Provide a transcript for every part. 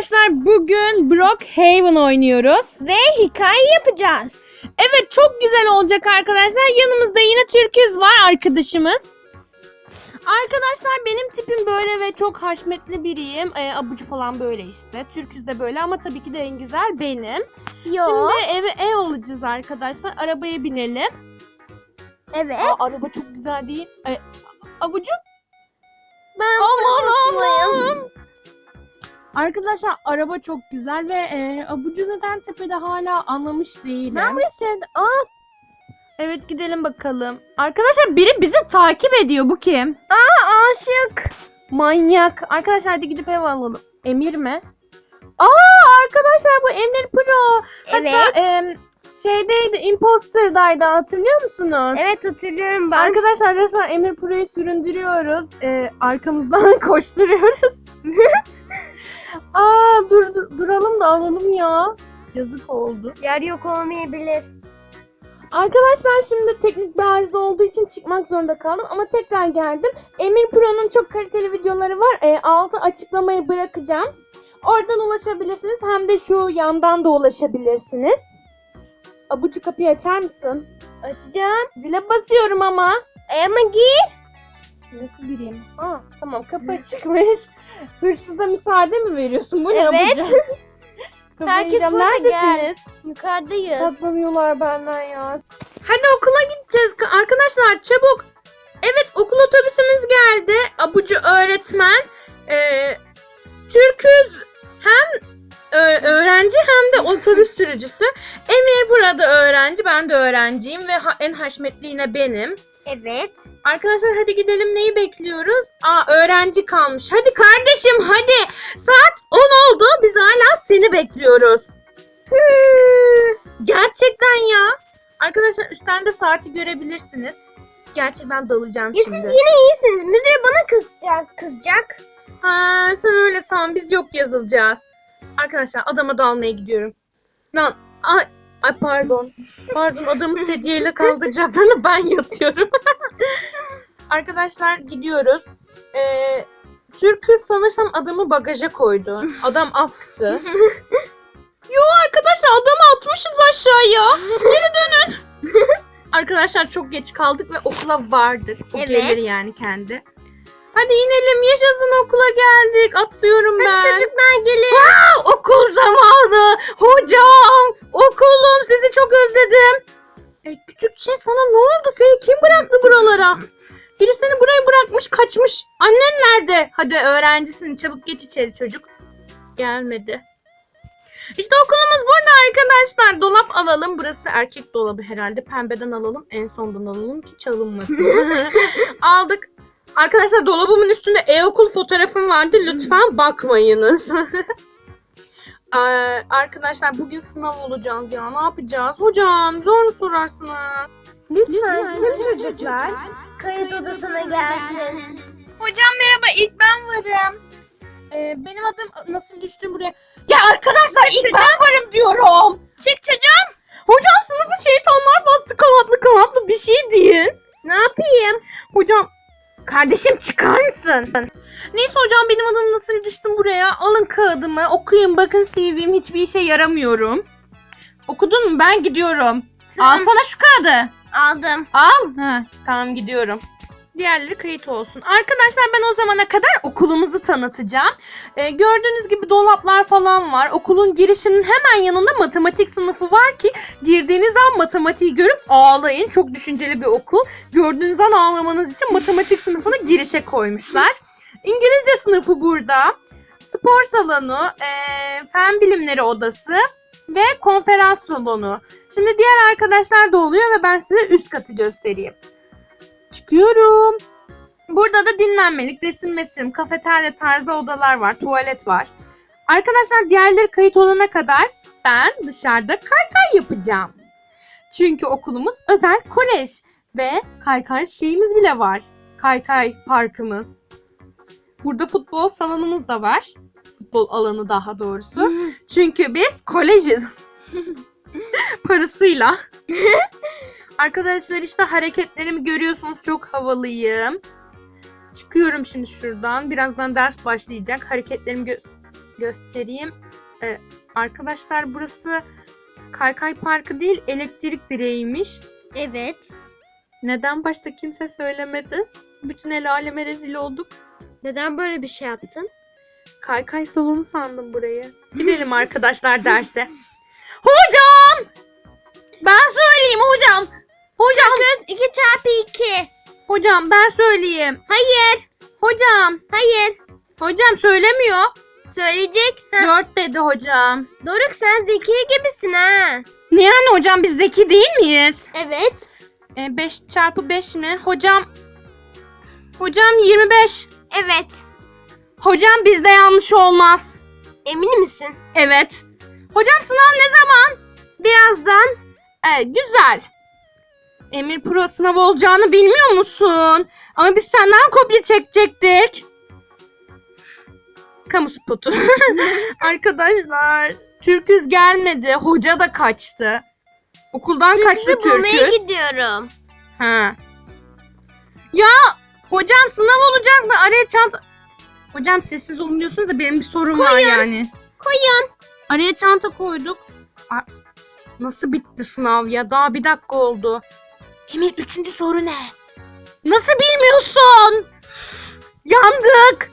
Arkadaşlar bugün Brookhaven oynuyoruz. Ve hikaye yapacağız. Evet çok güzel olacak arkadaşlar. Yanımızda yine Türküz var arkadaşımız. Arkadaşlar benim tipim böyle ve çok haşmetli biriyim. Ee, abucu falan böyle işte. Türküz de böyle ama tabii ki de en güzel benim. Yo. Şimdi eve ev alacağız arkadaşlar. Arabaya binelim. evet. Aa, araba çok güzel değil. Ee, abucu ben Aman. Allah'ım. Arkadaşlar araba çok güzel ve e, abucu neden tepede hala anlamış değilim. Neredesin? Aa, Evet gidelim bakalım. Arkadaşlar biri bizi takip ediyor. Bu kim? aa aşık. Manyak. Arkadaşlar hadi gidip ev alalım. Emir mi? Aa arkadaşlar bu Emir Pro. Evet. Hatta e, şeydeydi Imposter'daydı hatırlıyor musunuz? Evet hatırlıyorum ben. Arkadaşlar resmen Emir Pro'yu süründürüyoruz. Ee, arkamızdan koşturuyoruz. Aa dur duralım da alalım ya. Yazık oldu. Yer yok olmayabilir. Arkadaşlar şimdi teknik bir arıza olduğu için çıkmak zorunda kaldım ama tekrar geldim. Emir Pro'nun çok kaliteli videoları var. Ee, altı açıklamayı bırakacağım. Oradan ulaşabilirsiniz. Hem de şu yandan da ulaşabilirsiniz. Abucu kapıyı açar mısın? Açacağım. Zile basıyorum ama. E, ama gir. Nasıl gireyim? Aa tamam kapı açıkmış. Hırsıza müsaade mi veriyorsun? Bu ne Evet. yapacağım? Kapıyı Herkes yiyeceğim. burada, Neredesiniz? Yukarıdayız. Saklanıyorlar benden ya. Hadi okula gideceğiz arkadaşlar çabuk. Evet okul otobüsümüz geldi. Abucu öğretmen. Ee, Türküz hem ö- öğrenci hem de otobüs sürücüsü. Emir burada öğrenci. Ben de öğrenciyim ve ha- en haşmetli yine benim. Evet. Arkadaşlar hadi gidelim neyi bekliyoruz? Aa öğrenci kalmış. Hadi kardeşim hadi. Saat 10 oldu. Biz hala seni bekliyoruz. Gerçekten ya. Arkadaşlar üstten de saati görebilirsiniz. Gerçekten dalacağım Ya siz şimdi. yine iyisiniz. Müdüre bana kızacak. Kızacak. Ha, sen öyle san biz yok yazılacağız. Arkadaşlar adama dalmaya gidiyorum. Lan ay, ay pardon. Pardon adamı sedyeyle kaldıracaklarını ben yatıyorum. Arkadaşlar gidiyoruz. Ee, Türkü sanırsam adamı bagaja koydu. Adam aktı. Yo arkadaşlar adamı atmışız aşağıya. Geri dönün. arkadaşlar çok geç kaldık ve okula vardır. O Evet. gelir yani kendi. Hadi inelim yaşasın okula geldik. Atlıyorum ben. Hadi çocuklar gelin. Aa, okul zamanı. Hocam. Okulum sizi çok özledim. E, küçük şey sana ne oldu? Seni kim bıraktı buralara? Biri seni buraya bırakmış kaçmış. Annen nerede? Hadi öğrencisin çabuk geç içeri çocuk. Gelmedi. İşte okulumuz burada arkadaşlar. Dolap alalım. Burası erkek dolabı herhalde. Pembeden alalım. En sondan alalım ki çalınmasın. Aldık. Arkadaşlar dolabımın üstünde e-okul fotoğrafım vardı. Lütfen bakmayınız. Ee, arkadaşlar bugün sınav olacağız ya. Ne yapacağız? Hocam zor mu sorarsınız? Lütfen tüm çocuklar kayıt odasına gelsin. Hocam merhaba ilk ben varım. Ee, benim adım nasıl düştüm buraya? Ya arkadaşlar ilk ben varım diyorum. Çık çocuğum. Hocam sınıfı şeytanlar bastı kanatlı kanatlı bir şey deyin. Ne yapayım? Hocam kardeşim çıkar mısın? Neyse hocam benim adım nasıl düştüm buraya? Alın kağıdımı okuyun bakın CV'm hiçbir işe yaramıyorum. Okudun mu? Ben gidiyorum. Alsana şu kağıdı. Aldım. Al. Ha, tamam gidiyorum. Diğerleri kayıt olsun. Arkadaşlar ben o zamana kadar okulumuzu tanıtacağım. Ee, gördüğünüz gibi dolaplar falan var. Okulun girişinin hemen yanında matematik sınıfı var ki girdiğiniz an matematiği görüp ağlayın. Çok düşünceli bir okul. Gördüğünüz an ağlamanız için matematik sınıfını girişe koymuşlar. İngilizce sınıfı burada. Spor salonu, ee, fen bilimleri odası ve konferans salonu. Şimdi diğer arkadaşlar da oluyor ve ben size üst katı göstereyim. Çıkıyorum. Burada da dinlenmelik, resim mesim, kafeterya tarzı odalar var, tuvalet var. Arkadaşlar diğerleri kayıt olana kadar ben dışarıda kaykay yapacağım. Çünkü okulumuz özel kolej ve kaykay şeyimiz bile var. Kaykay parkımız. Burada futbol salonumuz da var. Futbol alanı daha doğrusu. Çünkü biz kolejiz. Parasıyla. Arkadaşlar işte hareketlerimi görüyorsunuz. Çok havalıyım. Çıkıyorum şimdi şuradan. Birazdan ders başlayacak. Hareketlerimi gö- göstereyim. Ee, arkadaşlar burası Kaykay Parkı değil elektrik direğiymiş. Evet. Neden başta kimse söylemedi? Bütün el aleme rezil olduk. Neden böyle bir şey yaptın? Kaykay salonu sandım burayı. Gidelim arkadaşlar derse. Hocam! Ben söyleyeyim hocam. Hocam, Kız 2 çarpı 2. hocam ben söyleyeyim. Hayır. Hocam, Hayır. hocam söylemiyor. Söyleyecek. Ha. Dört dedi hocam. Doruk sen zeki gibisin ha. Ne yani hocam biz zeki değil miyiz? Evet. 5 çarpı 5 mi? Hocam, hocam 25. Evet. Hocam bizde yanlış olmaz. Emin misin? Evet. Hocam sınav ne zaman? Birazdan. Evet, güzel. Emir Pro sınav olacağını bilmiyor musun? Ama biz senden kopya çekecektik. Kamu spotu. Arkadaşlar, Türküz gelmedi. Hoca da kaçtı. Okuldan kaçtı Türküzü bulmaya Türküz. gidiyorum. Ha. Ya hocam sınav olacak da araya çanta... Hocam sessiz olun diyorsunuz da benim bir sorum var Koyun. yani. Koyun. Araya çanta koyduk. Nasıl bitti sınav ya? Daha bir dakika oldu. Emir üçüncü soru ne? Nasıl bilmiyorsun? Yandık.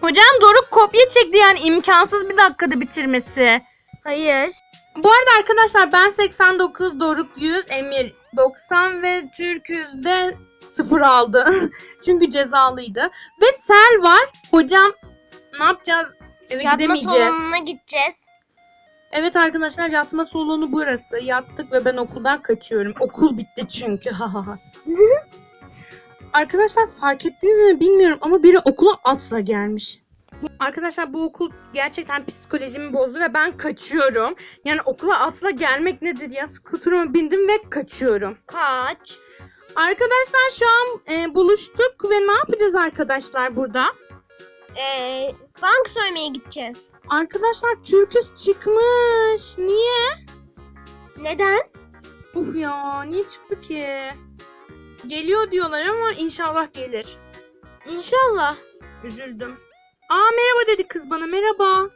Hocam Doruk kopya çekti yani imkansız bir dakikada bitirmesi. Hayır. Bu arada arkadaşlar ben 89, Doruk 100, Emir 90 ve Türküz de 0 aldı. Çünkü cezalıydı. Ve Sel var. Hocam ne yapacağız? Eve Yatma gidemeyeceğiz. salonuna gideceğiz. Evet arkadaşlar yatma salonu burası. Yattık ve ben okuldan kaçıyorum. Okul bitti çünkü. Arkadaşlar fark ettiniz mi bilmiyorum ama biri okula atla gelmiş. Arkadaşlar bu okul gerçekten psikolojimi bozdu ve ben kaçıyorum. Yani okula atla gelmek nedir ya? Skuterıma bindim ve kaçıyorum. Kaç. Arkadaşlar şu an e, buluştuk ve ne yapacağız arkadaşlar burada? Ee, bank soymaya gideceğiz. Arkadaşlar Türküs çıkmış. Niye? Neden? Uf ya niye çıktı ki? Geliyor diyorlar ama inşallah gelir. İnşallah. Üzüldüm. Aa merhaba dedi kız bana merhaba.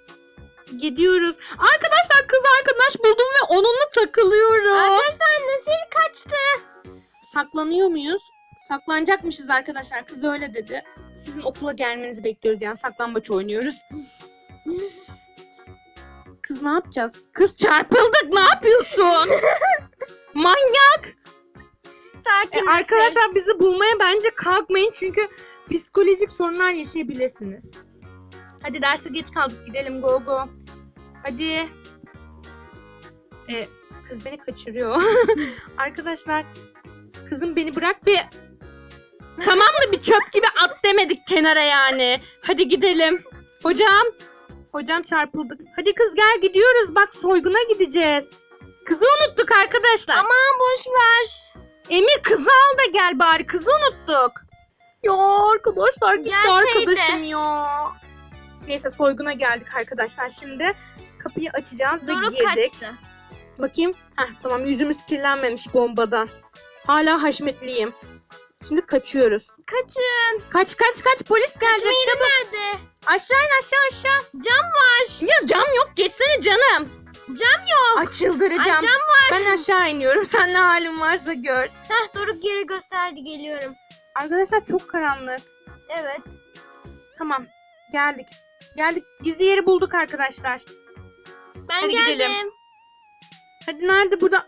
Gidiyoruz. Arkadaşlar kız arkadaş buldum ve onunla takılıyorum. Arkadaşlar Nasir kaçtı. Saklanıyor muyuz? Saklanacakmışız arkadaşlar. Kız öyle dedi. Sizin okula gelmenizi bekliyoruz yani saklambaç oynuyoruz. Kız ne yapacağız? Kız çarpıldık ne yapıyorsun? Manyak. Sakin E, arkadaşlar bizi bulmaya bence kalkmayın çünkü psikolojik sorunlar yaşayabilirsiniz. Hadi derse geç kaldık gidelim go go. Hadi. E, kız beni kaçırıyor. arkadaşlar kızım beni bırak bir tamam mı bir çöp gibi at demedik kenara yani. Hadi gidelim. Hocam. Hocam çarpıldık. Hadi kız gel gidiyoruz bak soyguna gideceğiz. Kızı unuttuk arkadaşlar. Aman boş ver. Emir kızı al da gel bari. Kızı unuttuk. Ya arkadaşlar gitti Gelseydi. arkadaşım ya. Neyse soyguna geldik arkadaşlar şimdi. Kapıyı açacağız ve Doruk girdik. kaçtı. Bakayım. Heh, tamam yüzümüz kirlenmemiş bombadan. Hala haşmetliyim. Şimdi kaçıyoruz. Kaçın. Kaç kaç kaç polis gelecek Kaçma yeri nerede? Aşağı in aşağı aşağı. Cam var. Ya cam yok geçsene canım. Cam yok. Ay çıldıracağım. Ay, cam var. Ben aşağı iniyorum. Sen ne halin varsa gör. Heh Doruk yeri gösterdi geliyorum. Arkadaşlar çok karanlık. Evet. Tamam. Geldik. Geldik. Gizli yeri bulduk arkadaşlar. Ben Hadi geldim. gidelim. Hadi nerede burada?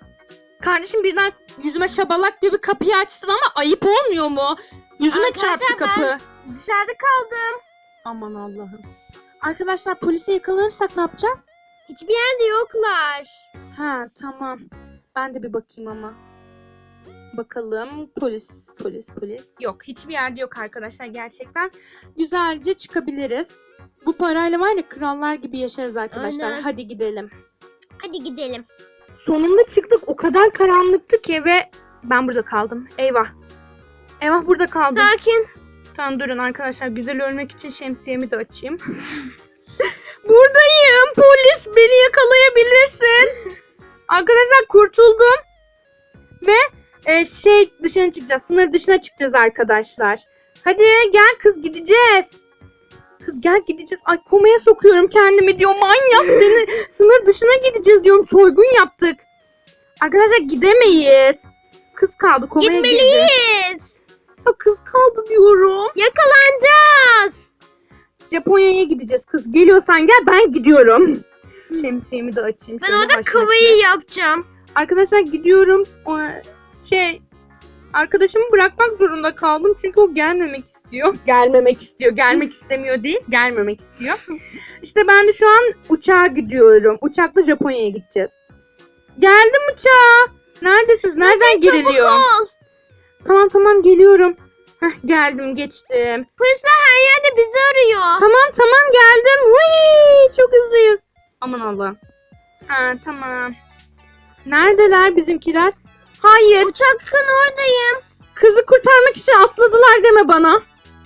Kardeşim birden yüzüme şabalak gibi kapıyı açtın ama ayıp olmuyor mu? Yüzüme Arkadaşlar çarptı kapı. ben- Dışarıda kaldım. Aman Allah'ım. Arkadaşlar polise yakalanırsak ne yapacağız? Hiçbir yerde yoklar. Ha tamam. Ben de bir bakayım ama. Bakalım polis polis polis. Yok hiçbir yerde yok arkadaşlar gerçekten. Güzelce çıkabiliriz. Bu parayla var ya krallar gibi yaşarız arkadaşlar. Aynen. Hadi gidelim. Hadi gidelim. Sonunda çıktık. O kadar karanlıktı ki ve ben burada kaldım. Eyvah. Eyvah burada kaldım. Sakin. Tamam durun arkadaşlar. Güzel ölmek için şemsiyemi de açayım. Buradayım. Polis beni yakalayabilirsin. Arkadaşlar kurtuldum. Ve e, şey dışına çıkacağız. Sınır dışına çıkacağız arkadaşlar. Hadi gel kız gideceğiz. Kız gel gideceğiz. Ay komaya sokuyorum kendimi diyor. Manyak seni sınır dışına gideceğiz diyorum. Soygun yaptık. Arkadaşlar gidemeyiz. Kız kaldı komaya girdi. Gitmeliyiz. Ya kız kaldı diyorum. Yakalanacağız. Japonya'ya gideceğiz kız. Geliyorsan gel ben gidiyorum. Şemsiyemi de açayım. Ben orada kıvayı yapacağım. Arkadaşlar gidiyorum. Şey arkadaşımı bırakmak zorunda kaldım çünkü o gelmemek istiyor. Gelmemek istiyor. Gelmek istemiyor değil. Gelmemek istiyor. İşte ben de şu an uçağa gidiyorum. Uçakla Japonya'ya gideceğiz. Geldim uçağa. Neredesiniz? Nereden giriliyor? Çabuk ol. Tamam tamam geliyorum. Heh, geldim geçtim. Polisler her yerde bizi arıyor. Tamam tamam geldim. Vay, çok hızlıyız. Aman Allah. Ha tamam. Neredeler bizimkiler? Hayır. Uçakın oradayım. Kızı kurtarmak için atladılar deme bana.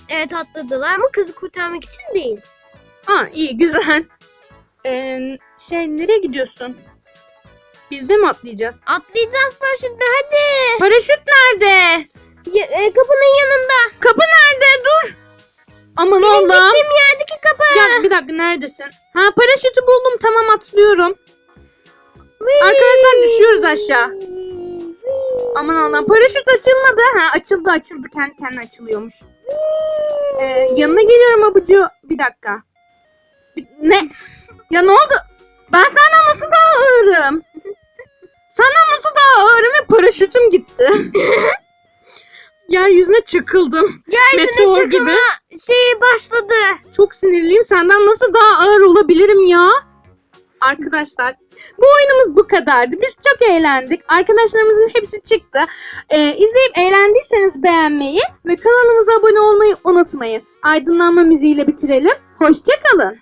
Evet atladılar ama kızı kurtarmak için değil. Ha iyi güzel. Ee, şey nereye gidiyorsun? Biz de mi atlayacağız? Atlayacağız paraşütle hadi. Paraşüt nerede? Ya, e, kapının yanında. Kapı nerede? Dur. Aman Benim Allah'ım. gittiğim yerdeki kapı. Gel bir dakika neredesin? Ha paraşütü buldum tamam atlıyorum. Whee! Arkadaşlar düşüyoruz aşağı. Aman Allah'ım paraşüt açılmadı. Ha açıldı açıldı kendi kendine açılıyormuş. Ee, yanına geliyorum abucu. Bir dakika. Ne? Ya ne oldu? Ben senden nasıl daha ağırım? Senden nasıl daha ağırım ve paraşütüm gitti. Yeryüzüne çakıldım. Yeryüzüne Meteor çakılma gibi. şeyi başladı. Çok sinirliyim. Senden nasıl daha ağır olabilirim ya? Arkadaşlar bu oyunumuz bu kadardı. Biz çok eğlendik. Arkadaşlarımızın hepsi çıktı. Ee, izleyip eğlendiyseniz beğenmeyi ve kanalımıza abone olmayı unutmayın. Aydınlanma müziğiyle bitirelim. Hoşçakalın.